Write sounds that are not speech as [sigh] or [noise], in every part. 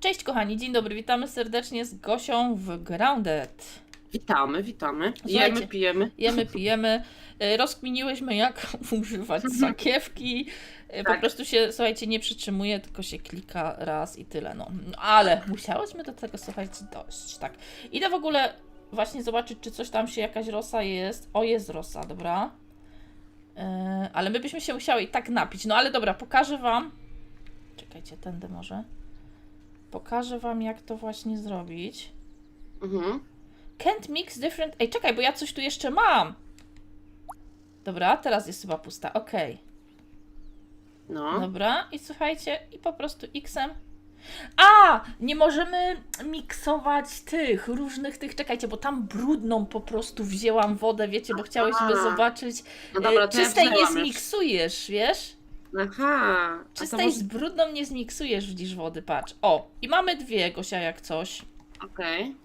Cześć kochani, dzień dobry, witamy serdecznie z Gosią w Grounded. Witamy, witamy. Słuchajcie. Jemy, pijemy. Jemy, [laughs] pijemy, e, rozkminiłyśmy jak [laughs] używać sakiewki. E, Po Tak. prostu się, słuchajcie, nie przytrzymuje, tylko się klika raz i tyle, no. No, Ale musiałyśmy do tego, słuchajcie, dojść, tak. Idę w ogóle właśnie zobaczyć, czy coś tam się, jakaś rosa jest. O, jest rosa, dobra. E, Ale my byśmy się musiały i tak napić. No ale dobra, pokażę wam. Czekajcie, tędy może. Pokażę wam, jak to właśnie zrobić. Mhm. Can't mix different. Ej, czekaj, bo ja coś tu jeszcze mam. Dobra, teraz jest chyba pusta. Okej. No. Dobra, i słuchajcie, i po prostu X-em. A! Nie możemy miksować tych różnych tych. Czekajcie, bo tam brudną po prostu wzięłam wodę, wiecie, bo chciałyśmy Aha. zobaczyć. No dobra, e, to ja czystej nie wzięłam już. zmiksujesz, wiesz? Aha. A to Czystej może... z brudną nie zmiksujesz widzisz wody, patrz. O, i mamy dwie, Gosia, jak coś. Okej.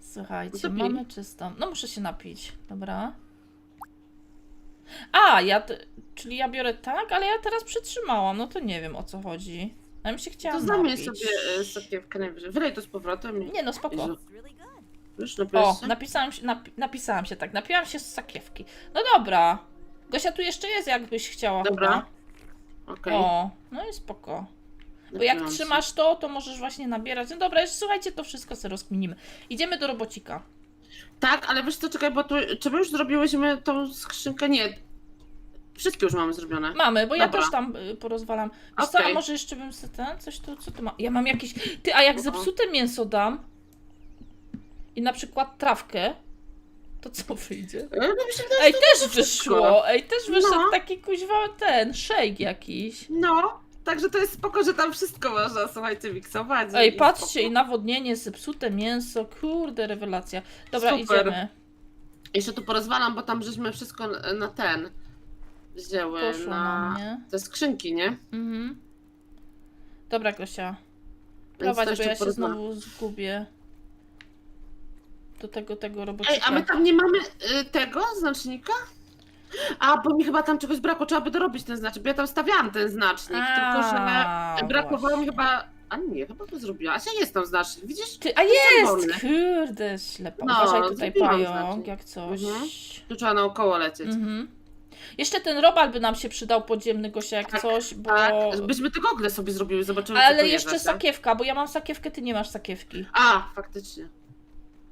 Słuchajcie, No to pij. mamy czystą. No muszę się napić, dobra. A, ja, t- czyli ja biorę tak, ale ja teraz przytrzymałam, no to nie wiem o co chodzi. Ja bym się chciała To zamień napić. sobie e, sakiewkę najwyżej. Wylej to z powrotem i... Nie no, spoko. Już O, napisałam się, napi- napisałam się tak, napiłam się z sakiewki. No dobra. Gosia, tu jeszcze jest, jakbyś chciała Dobra. chyba. Okej. O, no i spoko. Bo jak trzymasz to, to możesz właśnie nabierać. No dobra, jeszcze słuchajcie, to wszystko sobie rozkminimy. Idziemy do robocika. Tak, ale wiesz co, czekaj, bo tu... Czy my już zrobiłyśmy tą skrzynkę? Nie. Wszystkie już mamy zrobione. Mamy, bo ja Dobra. też tam y, porozwalam. Wiesz co, a Okej. może jeszcze bym sobie ten, coś tu, co tu ma? Ja mam jakieś, ty, a jak Oho. zepsute mięso dam i na przykład trawkę, to co wyjdzie? No wydaje, Ej, też wyszło, ej, też wyszedł No. taki kuźwa ten, shake jakiś. No. Także to jest spoko, że tam wszystko można, słuchajcie, miksować. Ej, i patrzcie, spoko. i nawodnienie, zepsute mięso, kurde, rewelacja. Dobra, Super. idziemy. Jeszcze tu porozwalam, bo tam żeśmy wszystko na na ten wzięły Poszło na na mnie. te skrzynki, nie? Mhm. Dobra, Gosia. Prowadź, to bo jeszcze ja się znowu zgubię. Do tego, tego robocika. Ej, a my tam nie mamy y, tego znacznika? A, bo mi chyba tam czegoś brakło, trzeba by dorobić ten znacznik, bo ja tam stawiałam ten znacznik, tylko A, że brakowało mi chyba... A nie, chyba to zrobiłaś, a jest tam znacznik, widzisz? Ty, a jest! Kurde, ślepa. No, Uważaj tutaj zrobiłam pająk, znacznik. jak coś. Mhm. Tu trzeba naokoło lecieć. Mhm. Jeszcze ten robal by nam się przydał podziemny, Gosia, jak Tak, coś, bo... Tak, byśmy te gogle sobie zrobiły, zobaczymy co Ale jeszcze jest, Asia. sakiewka, bo ja mam sakiewkę, ty nie masz sakiewki. A, faktycznie.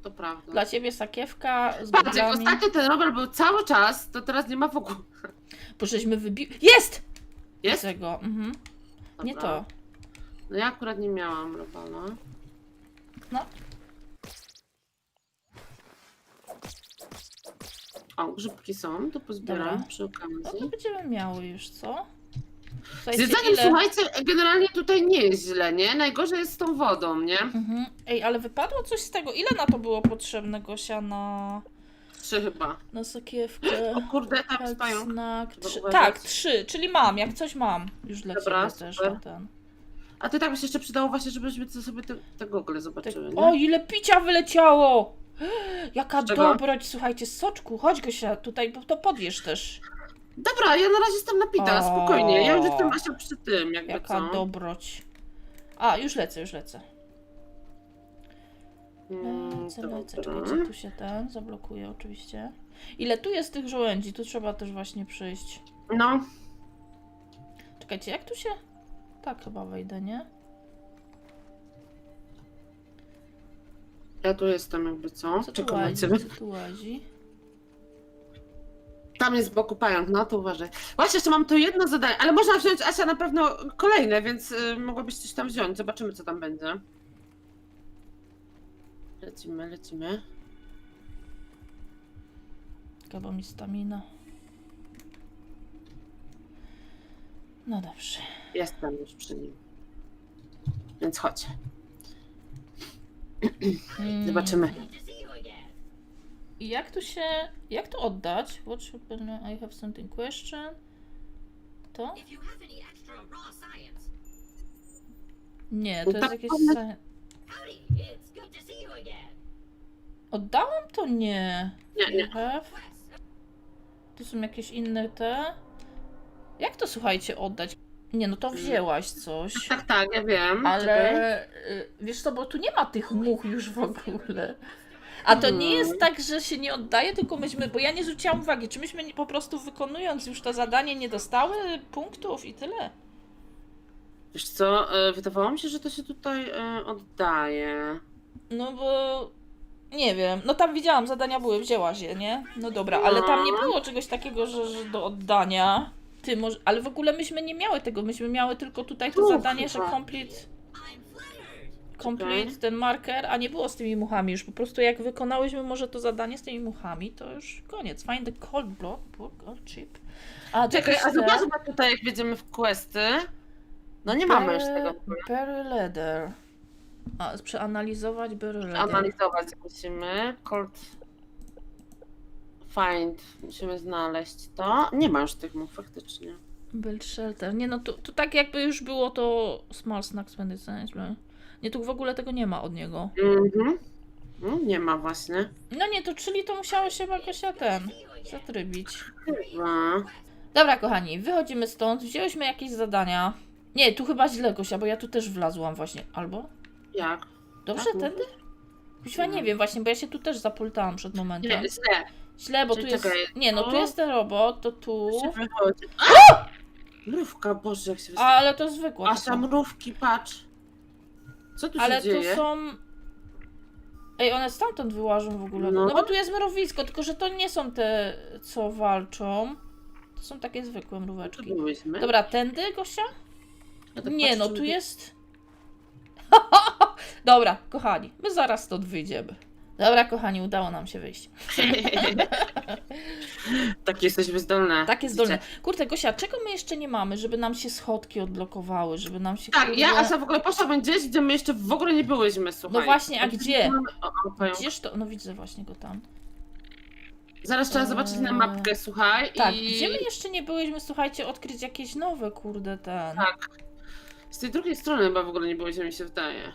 To prawda. Dla ciebie sakiewka z Patrz, jak ostatnio ten rower był cały czas, to teraz nie ma w ogóle. Bo żeśmy wybił... Jest! Jest? Tego, mhm. Nie to. No ja akurat nie miałam robala. No. O, grzybki są, to pozbieram Dobra. przy No to okazji. będziemy miały już, co? Z Słuchajcie, jedzeniem, ile- słuchajcie, generalnie tutaj nie jest źle, nie? Najgorzej jest z tą wodą, nie? Mhm. Ej, ale wypadło coś z tego. Ile na to było potrzebne, Gosia, na, Trzy chyba. na sakiewkę? O kurde, tam jest pająk. Znak, Trzeba trzy. Tak, trzy, czyli mam, jak coś mam. Już dla Dobra, ciebie też na ten. A ty tak by się jeszcze przydało właśnie, żebyśmy to sobie te, te gogle zobaczyły, nie? O, ile picia wyleciało! [gasps] Jaka czego? dobroć, słuchajcie, z soczku. Chodź, Gosia, tutaj, bo to podjesz też. Dobra, ja na razie jestem napita, O. spokojnie. Ja już jestem właśnie przy tym, jakby Jaka co. dobroć. A, już lecę, już lecę. Mm, Lecę, lecę. dobra. Czekajcie, tu się ten zablokuje oczywiście. Ile tu jest tych żołędzi? Tu trzeba też właśnie przyjść. No, Czekajcie, jak tu się... Tak chyba wejdę, nie? ja tu jestem jakby co. Co tu Czekam na łazi? ciebie. Co tu łazi? Tam jest z boku pająk, no to uważaj. Właśnie jeszcze mam tu jedno zadanie, ale można wziąć Asia na pewno kolejne, więc y, mogłabyś coś tam wziąć. Zobaczymy co tam będzie. Lecimy, lecimy. Chyba mi stamina. No dobrze. Jestem już przy nim. Więc chodź. [clears throat] Mm. Zobaczymy. I jak tu się... Jak to oddać? What should be... I have something question. To? Nie, to jest Tak, jakieś... Oddałam to? Nie. Nie, nie. Have? Tu są jakieś inne te... Jak to, słuchajcie, oddać? Nie, no to wzięłaś coś. Tak, tak, ja wiem. Czekaj. Ale y, wiesz co, bo tu nie ma tych much już w ogóle. A to nie Mhm. jest tak, że się nie oddaje, tylko myśmy, bo ja nie zwróciłam uwagi, czy myśmy nie, po prostu wykonując już to zadanie nie dostały punktów i tyle. Wiesz co, e, wydawało mi się, że to się tutaj e, oddaje. No bo nie wiem, no tam widziałam, zadania były, wzięłaś je, nie? No dobra, ale tam nie było czegoś takiego, że, że do oddania. Ty może, ale w ogóle myśmy nie miały tego, myśmy miały tylko tutaj to Tu zadanie, że chyba. complete. Complete ten marker, a nie było z tymi muchami już. Po prostu jak wykonałyśmy może to zadanie z tymi muchami, to już koniec. Find the cold block, book or chip. A, Czekaj, a te- zobaczmy tutaj, jak wjedziemy w questy. No nie mamy już tego. Berry leather. A, przeanalizować berry leather. Analizować musimy. Cold find. Musimy znaleźć to. Nie ma już tych mów faktycznie. Build shelter. Nie no, tu, tu tak jakby już było to small snacks medicine. Nie, tu w ogóle tego nie ma od niego. Mhm. No, nie ma właśnie. No nie, to czyli to musiało się jakoś na ten zatrybić. Chyba. Dobra, kochani, wychodzimy stąd. Wzięłyśmy jakieś zadania. Nie, tu chyba źle, Gosia, bo ja tu też wlazłam właśnie. Albo? Jak? Dobrze, Tak, tędy? Kuźwa, nie Mhm. wiem właśnie, bo ja się tu też zapultałam przed Nie, momentem. źle. Źle, bo tu Czyli jest... czekaj, Nie, no tu tu? jest ten robot, to tu... Się wychodzi. A! Mrówka, Boże, jak się A, wystawi. ale to zwykła. Asia, taka. mrówki, patrz. Co tu Ale się dzieje? tu są. Ej, one stamtąd wyłażą w ogóle. No. No. bo tu jest mrowisko, tylko że to nie są te, co walczą. To są takie zwykłe mróweczki. Dobra, tędy, Gosia? Ja tak Nie, patrzę, no tu jest. [laughs] Dobra, kochani, my zaraz stąd wyjdziemy. Dobra, kochani, udało nam się wyjść. [laughs] tak jesteśmy zdolne. Takie zdolne. Kurde, Gosia, czego my jeszcze nie mamy, żeby nam się schodki odblokowały, żeby nam się. Tak, ja Asia w ogóle poszłabym gdzieś, gdzie my jeszcze w ogóle nie byłyśmy, słuchaj. No właśnie, a Gdzie. Gdzież to. No widzę właśnie go tam. Zaraz trzeba zobaczyć na Eee, mapkę, słuchaj. Tak, i... gdzie my jeszcze nie byłyśmy, słuchajcie, odkryć jakieś nowe, kurde, ten. Tak. Z tej drugiej strony chyba w ogóle nie byłyśmy, mi się wydaje.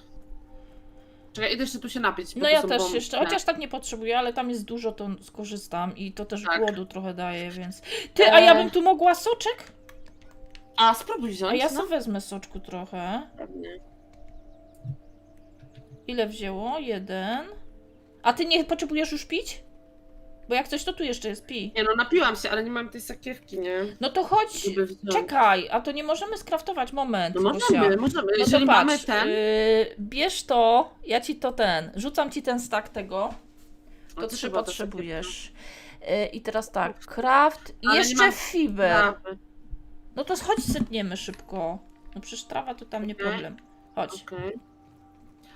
Czekaj, idę jeszcze tu się napić. No ja też jeszcze, chociaż tak nie potrzebuję, ale tam jest dużo, to skorzystam i to też Tak. głodu trochę daje, więc... Ty, a ja bym tu mogła soczek? A, spróbuj wziąć, A ja no. sobie wezmę soczku trochę. Pewnie. Ile wzięło? Jeden. A ty nie potrzebujesz już pić? Bo jak coś, to tu jeszcze jest pi. Nie no, napiłam się, ale nie mam tej sakiewki, nie? No to chodź, Żeby wziąć. czekaj, a to nie możemy skraftować, moment, No Gosia. możemy, możemy. No Jeżeli to mamy patrz, ten, yy, bierz to, ja ci to ten, rzucam ci ten stack tego, to trzy trzeba to potrzebujesz. Yy, I teraz tak, craft i Ale nie jeszcze mam fiber. Trawy. No to chodź sypniemy szybko. No przecież trawa to tam nie problem. Chodź. Okej.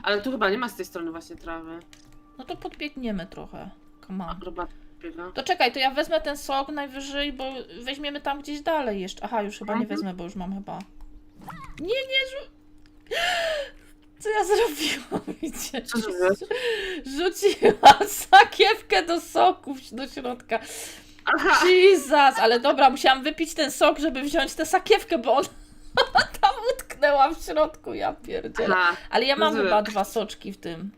Ale tu chyba nie ma z tej strony właśnie trawy. No to podbiegniemy trochę. Come on. Akrobat biega. To czekaj, to ja wezmę ten sok najwyżej, bo weźmiemy tam gdzieś dalej jeszcze. Aha, już chyba nie Mhm. wezmę, bo już mam chyba. Nie, nie, rzu... [gasps] Co ja zrobiłam? [laughs] Widzicie? Rzuciłam sakiewkę do soku do środka. Aha! Jesus, ale dobra, musiałam wypić ten sok, żeby wziąć tę sakiewkę, bo ona [laughs] tam utknęła w środku, ja pierdzielę. Ale ja mam Rozumiem. chyba dwa soczki w tym.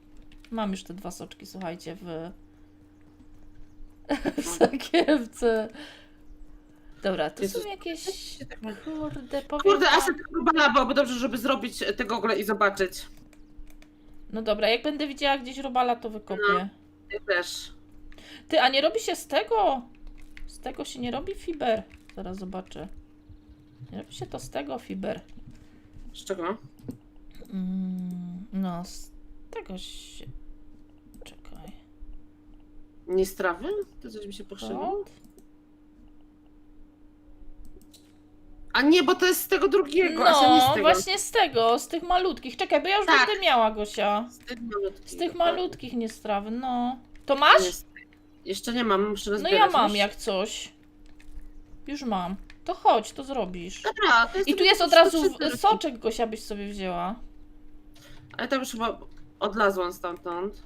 Mam już te dwa soczki, słuchajcie, w [laughs] sakiewce. Dobra, to Jezus. są jakieś... Kurde, powiem Kurde, wam- Asia tylko bala byłoby dobrze, żeby zrobić te gogle i zobaczyć. No dobra, jak będę widziała gdzieś robala, to wykopię. Ja też. Ty, a nie robi się z tego? Z tego się nie robi fiber. Zaraz zobaczę. Nie robi się to z tego fiber. Z czego? Mm, no, z tego się... Nie z trawy? To coś mi się pokrzyło? To? A nie, bo to jest z tego drugiego, Asia nie z No, tego. właśnie z tego, z tych malutkich. Czekaj, bo ja już Tak. będę miała, Gosia. Z tych malutkich. Z tych malutkich nie strawy, no. To Nie masz? Jeszcze nie mam, muszę No rozbierać. ja mam jak coś. Już mam. To chodź, to zrobisz. Dobra, to jest I tu jest od 130 razu w- soczek, Gosia, byś sobie wzięła. Ale tam już chyba odlazłam stamtąd.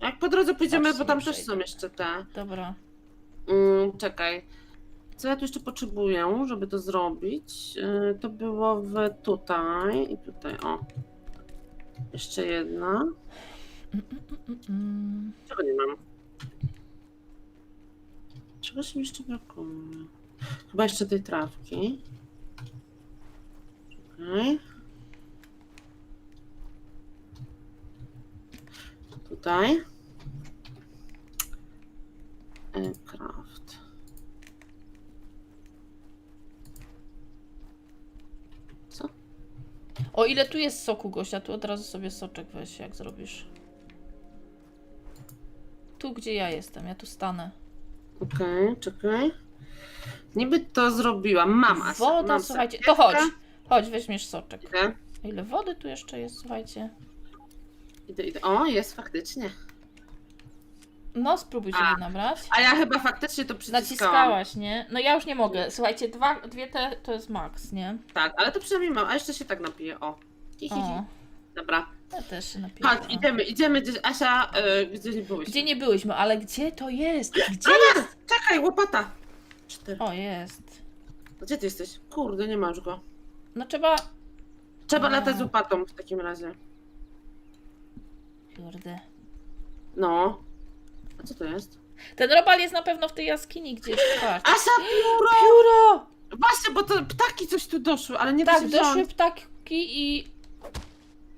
Jak po drodze pójdziemy, Patrz, bo tam nie też przejdę. są jeszcze te. Dobra. Mm, czekaj. Co ja tu jeszcze potrzebuję, żeby to zrobić? Yy, to było w tutaj i tutaj, o. Jeszcze jedna. Mm, mm, mm, mm. Czego nie mam? Czegoś mi jeszcze brakuje. Chyba jeszcze tej trawki. Okej. Tutaj. Aircraft. Co? O ile tu jest soku, Gosia, tu od razu sobie soczek weź, jak zrobisz. Tu, gdzie ja jestem, ja tu stanę. Okej, czekaj. Niby to zrobiłam. Mam Asia, Woda, mam słuchajcie, to chodź. Chodź, weźmiesz soczek. Ile wody tu jeszcze jest, słuchajcie? Idę, idę. O, jest faktycznie. No, spróbuj sobie A. nabrać. A ja chyba faktycznie to przyciskałam. Naciskałaś, nie? No ja już nie mogę. Słuchajcie, dwa, dwie te to jest max, nie? Tak, ale to przynajmniej mam. A jeszcze się tak napiję. O. Hi, hi, hi. O, Dobra. ja też się napiję. Chodź, idziemy, idziemy gdzieś. Asia, y, gdzie nie byłeś? Gdzie nie byłyśmy, ale gdzie to jest? Gdzie jest? Czekaj, łopata. Cztery. O, jest. Gdzie ty jesteś? Kurde, nie masz go. No trzeba... Trzeba A. latać z łopatą w takim razie. Kurde. No. A co to jest? Ten robal jest na pewno w tej jaskini gdzieś. [gasps] Patrz. Asia, pióro! Pióro! Właśnie, bo to ptaki coś tu doszły, ale nie Tak, doszły wziąć. ptaki i...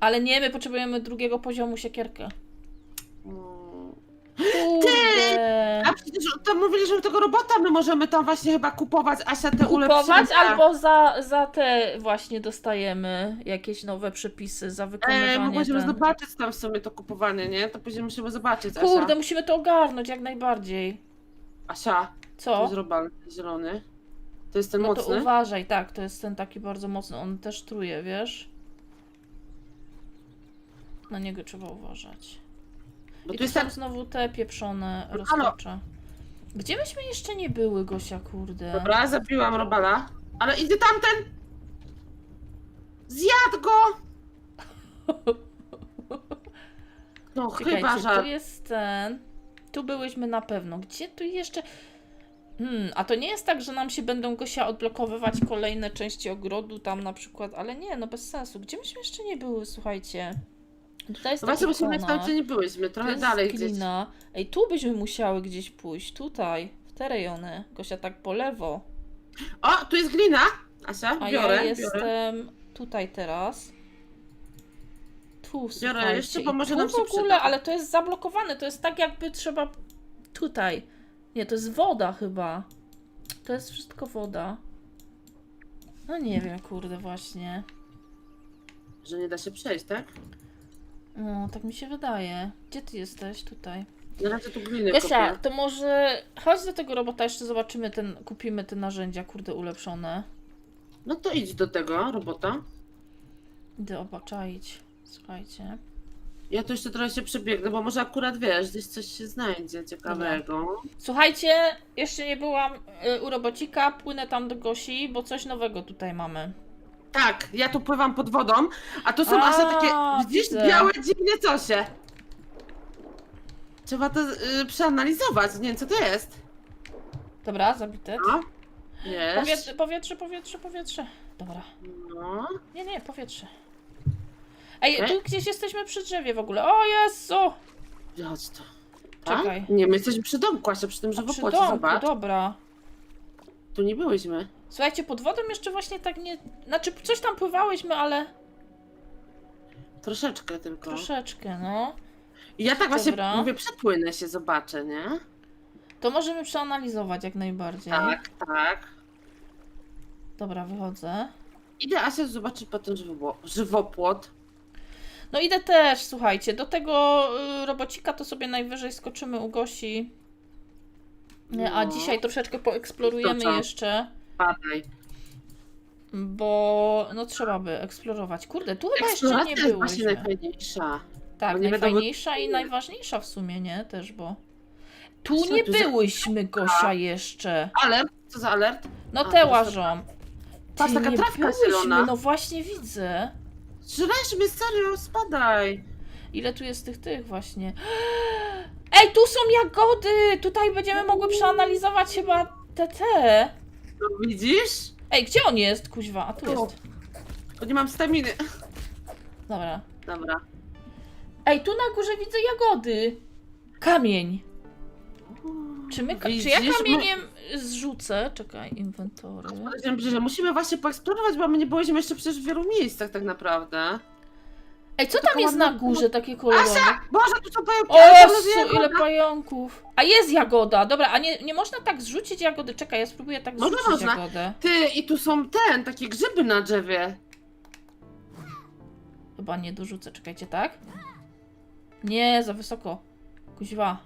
Ale nie, my potrzebujemy drugiego poziomu siekierkę. Mm. Kurde. A przecież tam mówili, że tego robota my możemy tam właśnie chyba kupować, Asia, te Kupować ulepszenia. albo za, za te właśnie dostajemy jakieś nowe przepisy za E, wykonywanie. mogłyśmy ten. zobaczyć tam w sumie to kupowanie, nie? To później musimy zobaczyć, Asia. Kurde, musimy to ogarnąć jak najbardziej. Asia, to Co? jest robal zielony. To jest ten No to mocny. uważaj, tak, to jest ten taki bardzo mocny, on też truje, wiesz? Na niego trzeba uważać. Bo I tu są ten... znowu te pieprzone No halo. roztocze. Gdzie myśmy jeszcze nie były, Gosia, kurde? Dobra, zabiłam robala. Ale idzie tamten! Zjadł go! [laughs] No chyba, Czekajcie, że... tu jest ten. Tu byłyśmy na pewno. Gdzie tu jeszcze. Hmm, a to nie jest tak, że nam się będą Gosia odblokowywać kolejne części ogrodu tam na przykład, ale nie, no bez sensu. Gdzie myśmy jeszcze nie były, słuchajcie? Tutaj jest No właśnie, bo się tam gdzie nie byłyśmy, trochę dalej gdzieś. glina. Ej, tu byśmy musiały gdzieś pójść, tutaj, w te rejony. Gosia tak po lewo. O, tu jest glina! Asia, A biorę, ja biorę. jestem tutaj teraz. Tu, Biorę, jeszcze słuchajcie. I pomoże tu nam w się ogóle, przyda. ale to jest zablokowane, to jest tak jakby trzeba tutaj. Nie, to jest woda chyba. To jest wszystko woda. No nie wiem, kurde, właśnie. Że nie da się przejść, tak? No, tak mi się wydaje. Gdzie ty jesteś? Tutaj. Na razie tu kopię. to może chodź do tego robota, jeszcze zobaczymy ten, kupimy te narzędzia, kurde, ulepszone. No to idź do tego robota. Idę obaczaić. Słuchajcie. Ja tu jeszcze trochę się przebiegnę, bo może akurat wiesz, gdzieś coś się znajdzie ciekawego. Słuchajcie, jeszcze nie byłam y, u robocika, płynę tam do Gosi, bo coś nowego tutaj mamy. Tak, ja tu pływam pod wodą, a tu są A, Asia takie, widzisz, widzę. białe dziwne cosie. Trzeba to y, przeanalizować, nie wiem co to jest. Dobra, zabite. No, jest. Powietrze, powietrze, powietrze, powietrze. Dobra. No. Nie, nie, powietrze. Ej, Okej. tu gdzieś jesteśmy przy drzewie w ogóle. O Jezu! Chodź to. Tak? Czekaj. Nie, my jesteśmy przy domku, Asia, przy tym A przy żywopłocie, domku, zobacz. dobra. Tu nie byłyśmy. Słuchajcie, pod wodą jeszcze właśnie tak nie... Znaczy, coś tam pływałyśmy, ale Troszeczkę tylko. troszeczkę, no. I ja tak właśnie Dobra. mówię, przepłynę się, zobaczę, nie? To możemy przeanalizować jak najbardziej. Tak, tak. Dobra, wychodzę. Idę Asia zobaczyć potem żywopło- żywopłot. No idę też, słuchajcie, do tego y, robocika to sobie najwyżej skoczymy u Gosi. Nie, A dzisiaj troszeczkę poeksplorujemy jeszcze, Badaj. bo no trzeba by eksplorować. Kurde, tu chyba jeszcze nie jest właśnie najfajniejsza. Tak, nie najfajniejsza i najważniejsza w sumie, nie? Też, bo... Tu Co nie tu za- byłyśmy, Gosia, jeszcze. Alert? Co za alert? No A, te łażą. Patrz, taka trawka zielona. No właśnie widzę. Żreśmy, serio, spadaj. Ile tu jest tych, tych właśnie. [gasps] Ej, tu są jagody! Tutaj będziemy mogły przeanalizować chyba te, te. No widzisz? Ej, gdzie on jest, kuźwa? A tu Tu. jest. Bo nie mam staminy. Dobra. Dobra. Ej, tu na górze widzę jagody. Kamień. Czy, my, czy ja kamieniem zrzucę? Czekaj, inwentory. Powiedziałem, że musimy właśnie poeksplorować, bo my nie byliśmy jeszcze przecież w wielu miejscach tak naprawdę. Ej, co tam jest na górze takie kolorowe? Boże, tu są pająki, O, ale to leży su, jagoda. ile pająków. A jest jagoda, dobra, a nie, nie można tak zrzucić jagody? Czekaj, ja spróbuję tak Można, zrzucić można. jagodę. Ty, i tu są ten, takie grzyby na drzewie. Chyba nie dorzucę, czekajcie, tak? Nie, za wysoko. Kuźwa.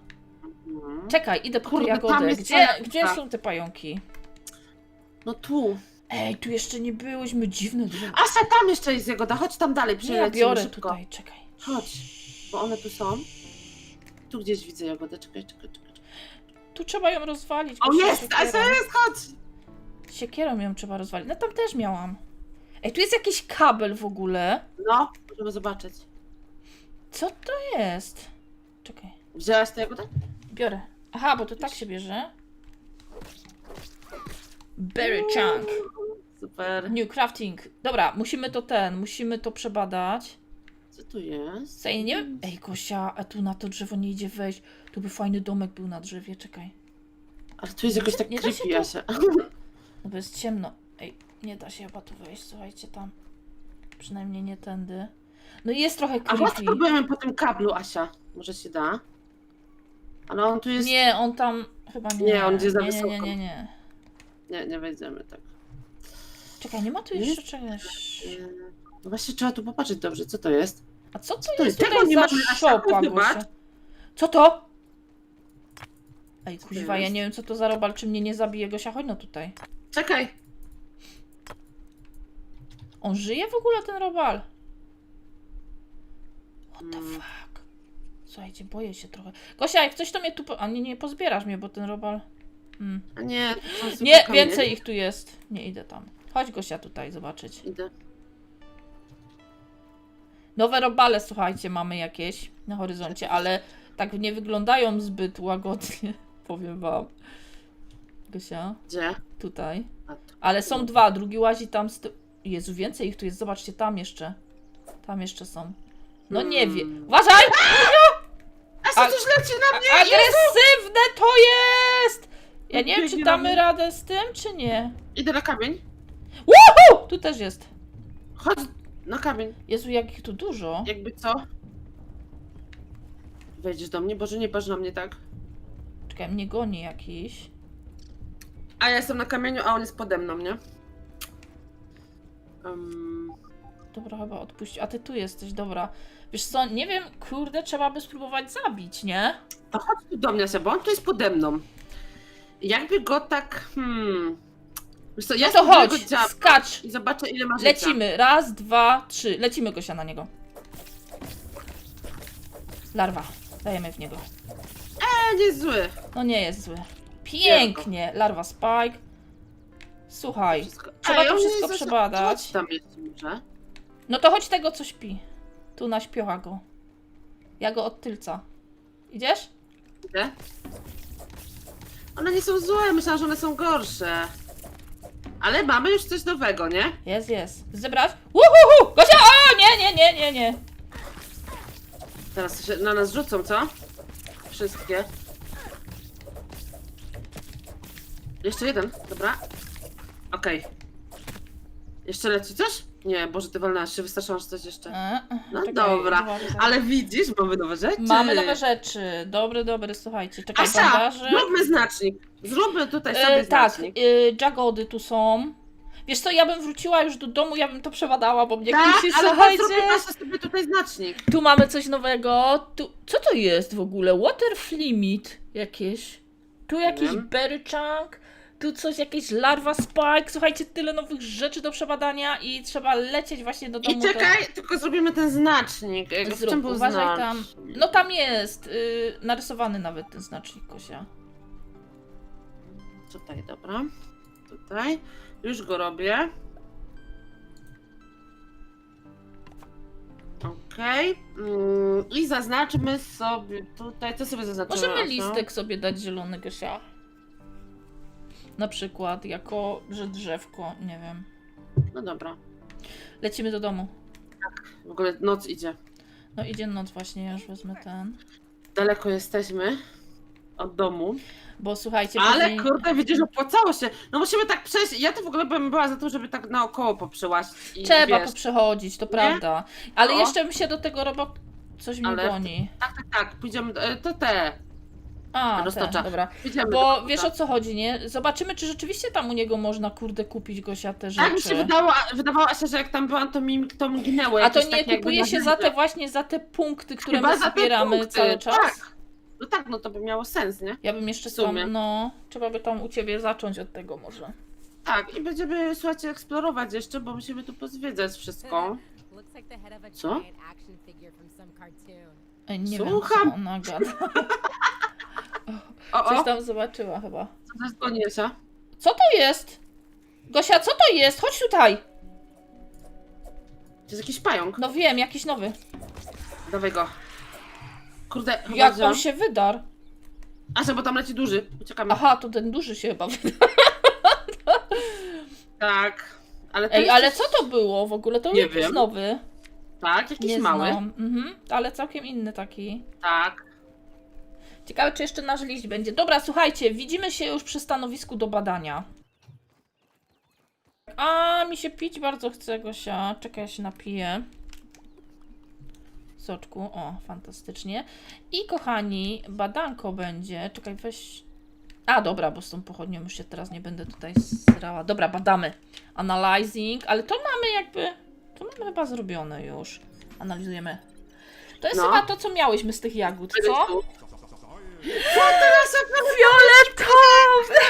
Mhm. Czekaj, idę po Kurde, te tam jagody. jest Gdzie, cała gdzie są te pająki? No tu. Ej, tu jeszcze nie byłyśmy, dziwne drzewo. Asia, tam jeszcze jest jagoda, chodź tam dalej, Nie, ja przelecimy biorę szybko. tutaj, czekaj. Chodź, bo one tu są. Tu gdzieś widzę jagodę, czekaj, czekaj, czekaj. Tu trzeba ją rozwalić. O, jest! siekierą. Asia, jest, chodź! Siekierą ją trzeba rozwalić. No tam też miałam. Ej, tu jest jakiś kabel w ogóle. No, możemy zobaczyć. Co to jest? Czekaj, Wzięłaś tę jagodę? biorę. Aha, bo to tak się bierze. Berry chunk. Super. New crafting. Dobra, musimy to ten, musimy to przebadać. Co tu jest? Sej, nie wiem. Ej, Gosia, a tu na to drzewo nie idzie wejść. Tu by fajny domek był na drzewie, czekaj. Ale tu jest jakoś tak Nie da się creepy, tu-. No bo jest ciemno. Ej, nie da się chyba tu wejść, słuchajcie tam. Przynajmniej nie tędy. No i jest trochę A creepy. spróbujemy po tym kablu, Asia. Może się da. Ale on tu jest... Nie, on tam chyba nie. Nie, on idzie za nie, nie, nie, wysoko. nie, nie. Nie, nie wejdziemy tak. Czekaj, nie ma tu Nie? jeszcze czegoś. Nie. No właśnie trzeba tu popatrzeć dobrze, co to jest? A co to, to jest? Tego tutaj nie za mamy na szopa, szafie, zobacz. Gosia? Co to? Ej, to kuźwa, ja jest? nie wiem co to za robal, czy mnie nie zabije Gosia, chodź no tutaj. Czekaj! On żyje w ogóle ten robal? What the Mm. fuck? Słuchajcie, boję się trochę. Gosia, jak coś to mnie tu... Po... A nie, nie, pozbierasz mnie, bo ten robal... A nie, to są zwykłe Nie, kamienie. więcej ich tu jest. Nie idę tam. Chodź Gosia tutaj zobaczyć. Idę. Nowe robale, słuchajcie, mamy jakieś na horyzoncie, ale tak nie wyglądają zbyt łagodnie, [laughs] powiem wam. Gosia, Gdzie? tutaj. A tu. Ale są dwa, drugi łazi tam z ty... Jezu, więcej ich tu jest, zobaczcie, tam jeszcze. Tam jeszcze są. No nie Hmm. wiem. Uważaj! Asia, A- coś leci na mnie! Agresywne to jest! Ja nie wiem, czy damy radę z tym, czy nie. Idę na kamień. Uhu! Tu też jest. Chodź na kamień. Jezu, jak ich tu dużo. Jakby co? Wejdziesz do mnie? Boże, nie patrz na mnie tak. Czekaj, mnie goni jakiś. A ja jestem na kamieniu, a on jest pode mną, nie? Um, Dobra, chyba odpuść. A ty tu jesteś, dobra. Wiesz co, nie wiem, kurde, trzeba by spróbować zabić, nie? to chodź tu do mnie, Asia, bo on tu jest pode mną. Jakby go tak... Hmm... Wiesz co, ja No to chodź, skacz. I zobaczę, ile ma życia. Lecimy. Raz, dwa, trzy. Lecimy Gosia na niego. Larwa. Dajemy w niego. E, nie jest zły. No nie jest zły. Pięknie. Larwa Spike. Słuchaj. Wszystko... Trzeba Ej, to wszystko przebadać. Tam jest może. No to chodź tego, co śpi. Tu na śpiocha go. Ja go od tylca. Idziesz? Idę. One nie są złe, myślałam, że one są gorsze. Ale mamy już coś nowego, nie? Jest, jest. Zebrać? Uhuhu! Gosia! O, nie, nie, nie, nie, nie. Teraz się na nas rzucą, co? Wszystkie. Jeszcze jeden, dobra. Okej. Jeszcze leci coś? Nie, Boże, ty walnasz się, że coś jeszcze. E, No dobra. Ale widzisz, mamy nowe rzeczy. Mamy nowe rzeczy. Dobry, dobry, słuchajcie. Czekaj, Asia, bandaże. zróbmy znacznik. Zróbmy tutaj sobie E, tak, znacznik. e, jagody tu są. Wiesz co, ja bym wróciła już do domu, ja bym to przebadała, bo mnie Tak, kusi, ale chodź, słuchajcie. zróbmy nasze sobie tutaj znacznik. Tu mamy coś nowego. Tu, co to jest w ogóle? Water Flimit jakieś. Tu jakiś wiem. berry chunk. Tu coś, jakieś larva spike. Słuchajcie, tyle nowych rzeczy do przebadania i trzeba lecieć właśnie do domu. I czekaj, tylko zrobimy ten znacznik. W czym Zrób, był uważaj tam. znacznik? No tam jest. y, narysowany nawet ten znacznik, Kosia. Tutaj, dobra. Tutaj. Już go robię. Okej. Mm, I zaznaczmy sobie tutaj. Co sobie zaznaczymy? Możemy Asiu? listek sobie dać zielony, Gosia. Na przykład, jako, że drzewko, nie wiem. No dobra. Lecimy do domu. W ogóle noc idzie. No idzie noc właśnie, ja już wezmę ten. Daleko jesteśmy. od domu. Bo słuchajcie, Ale później... kurde, widzisz, opłacało się. No musimy tak przejść. Ja to w ogóle bym była za to, żeby tak naokoło poprzełaźć. I, Trzeba wiesz, poprzechodzić, to prawda. Ale No. jeszcze bym się do tego robot... Coś mnie Ale- goni. Tak, tak, tak. Pójdziemy. e, To te. A, roztocza. ten, dobra. Pójdziemy Bo do- wiesz o co chodzi, nie? Zobaczymy, czy rzeczywiście tam u niego można, kurde, kupić Gosia te rzeczy. Tak mi się wydało, wydawało się, że jak tam byłam, to mi to ginęły. A to jakieś nie takie jakby kupuje się za te właśnie, za te punkty, które Chyba my za te zbieramy punkty, cały czas? Tak. No tak, no to by miało sens, nie? Ja bym jeszcze W sumie. tam, no, trzeba by tam u ciebie zacząć od tego może. Tak, i będziemy, słuchajcie, eksplorować jeszcze, bo musimy tu pozwiedzać wszystko. Looks like the head of a Co? giant action figure from some cartoon. Ej, nie Słucham. wiem, co ona gada. [laughs] O, Coś o, tam zobaczyła chyba. co to jest? Co to jest? Gosia, co to jest? Chodź tutaj! To jest jakiś pająk. No wiem, jakiś nowy. Dawaj go. Kurde, chyba Jak wziąłem. on się wydarł? Asia, bo tam leci duży. Uciekamy. Aha, to ten duży się chyba wydarł. Tak. Ale to Ej, jest ale coś- co to było w ogóle? To Nie jakiś wiem. nowy. Tak, jakiś Nie mały. znam. Mhm, ale całkiem inny taki. Tak. Ciekawe, czy jeszcze nasz liść będzie. Dobra, słuchajcie, widzimy się już przy stanowisku do badania. A, mi się pić bardzo chce, Gosia. Czekaj, ja się napiję. Soczku, o, fantastycznie. I kochani, badanko będzie. Czekaj, weź. A, dobra, bo z tą pochodnią już się teraz nie będę tutaj srała. Dobra, badamy. Analyzing, ale to mamy jakby. To mamy chyba zrobione już. Analizujemy. To jest No. chyba to, co miałyśmy z tych jagód, co? Tu. Fioletowy!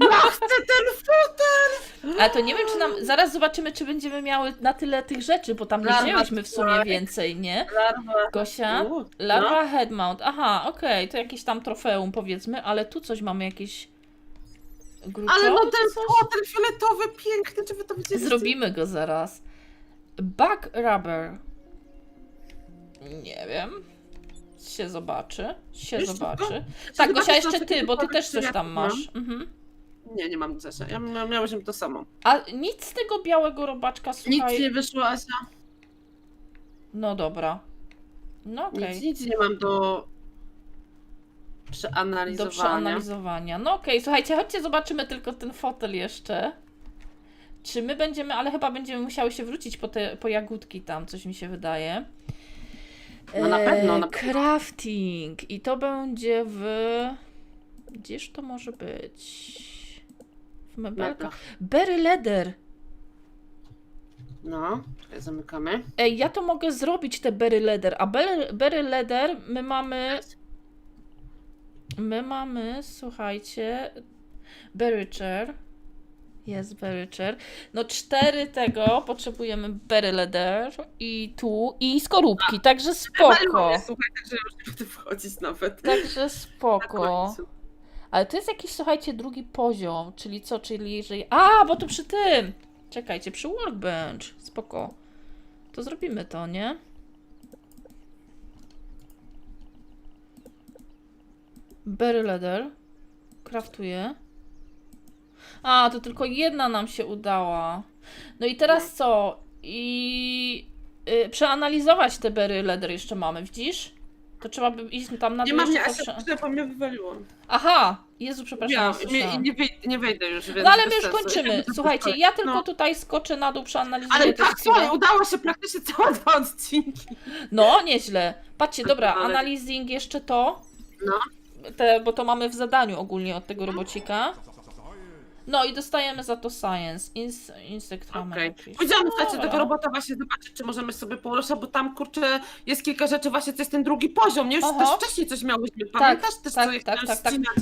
Ja chcę ten fotel! Ale to nie wiem, czy nam. Zaraz zobaczymy, czy będziemy miały na tyle tych rzeczy, bo tam nie wzięłyśmy w sumie więcej, nie? Larwa. Gosia? U, Larva headmount. Aha, okej, to jakieś tam trofeum powiedzmy, ale tu coś mamy jakieś. Ale no ten coś? fotel fioletowy, piękny, czy wy to widzieliście? Zrobimy go zaraz. Bug rubber. Nie wiem. Się zobaczy. Się Wiesz, zobaczy. tylko- Tak, Gosia, jeszcze ty, bo ty też coś tam masz. Mhm. Nie, nie mam Zosia. Ja mia- miałyśmy to samo. A nic z tego białego robaczka, słuchaj. Nic nie wyszło, Asia. No dobra. No okej. Nic, nic nie mam do Do przeanalizowania. przeanalizowania. No okej, słuchajcie, chodźcie zobaczymy tylko ten fotel jeszcze. Czy my będziemy, ale chyba będziemy musiały się wrócić po te po jagódki tam, coś mi się wydaje. No na pewno, na pewno. Crafting. I to będzie w... Gdzież to może być? W mebelkach. Berry leather. No, zamykamy. Ej, ja to mogę zrobić te berry leather, a berry, berry leather my mamy... My mamy, słuchajcie, berry chair. Jest berry chair. No cztery tego potrzebujemy berry leather i tu i skorupki, także spoko. Maluję, Słuchaj, także już nie będę wchodzić nawet. Także spoko. Ale to jest jakiś, słuchajcie, drugi poziom, czyli co, czyli jeżeli... A, bo to przy tym! Czekajcie, przy workbench. Spoko. To zrobimy to, nie? Berry leather. Kraftuję. A, to tylko jedna nam się udała. No i teraz co? I... Y, przeanalizować te berry leather jeszcze mamy, widzisz? To trzeba by iść tam na Nie dół mam, nie, jeszcze poprze- prze... mnie wywaliło. Aha! Jezu, przepraszam. Ja, nie nie, słyszałam. nie, wejdę już, więc No ale bez my już sensu. kończymy. Ja Słuchajcie, ja tylko no. tutaj skoczę na dół, przeanalizuję Ale te tak, słuchaj, udało się praktycznie [laughs] całe dwa odcinki. No, nieźle. Patrzcie, dobra, Ale- analizing jeszcze to. No. Te, bo to mamy w zadaniu ogólnie od tego robocika. No i dostajemy za to science. Ins, insect Okej. oczywiście. Pójdziemy, tego robota właśnie zobaczyć, czy możemy sobie poruszać, bo tam, kurczę, jest kilka rzeczy, właśnie to jest ten drugi poziom, nie? Już Aha. też wcześniej coś miałyśmy, pamiętasz? też tak, co je tak, chciałam tak, tak. ścinać?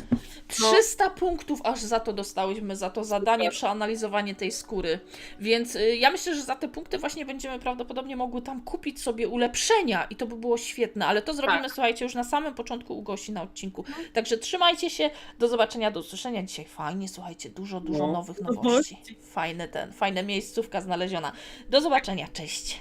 300 punktów aż za to dostałyśmy, za to zadanie, przeanalizowanie tej skóry. Więc y, ja myślę, że za te punkty właśnie będziemy prawdopodobnie mogły tam kupić sobie ulepszenia i to by było świetne, ale to zrobimy, Tak. słuchajcie, już na samym początku u Gosi na odcinku. Także trzymajcie się, do zobaczenia, do usłyszenia. Dzisiaj fajnie, słuchajcie, dużo, dużo No, nowych nowości. nowości. Fajne ten, fajna miejscówka znaleziona. Do zobaczenia, cześć.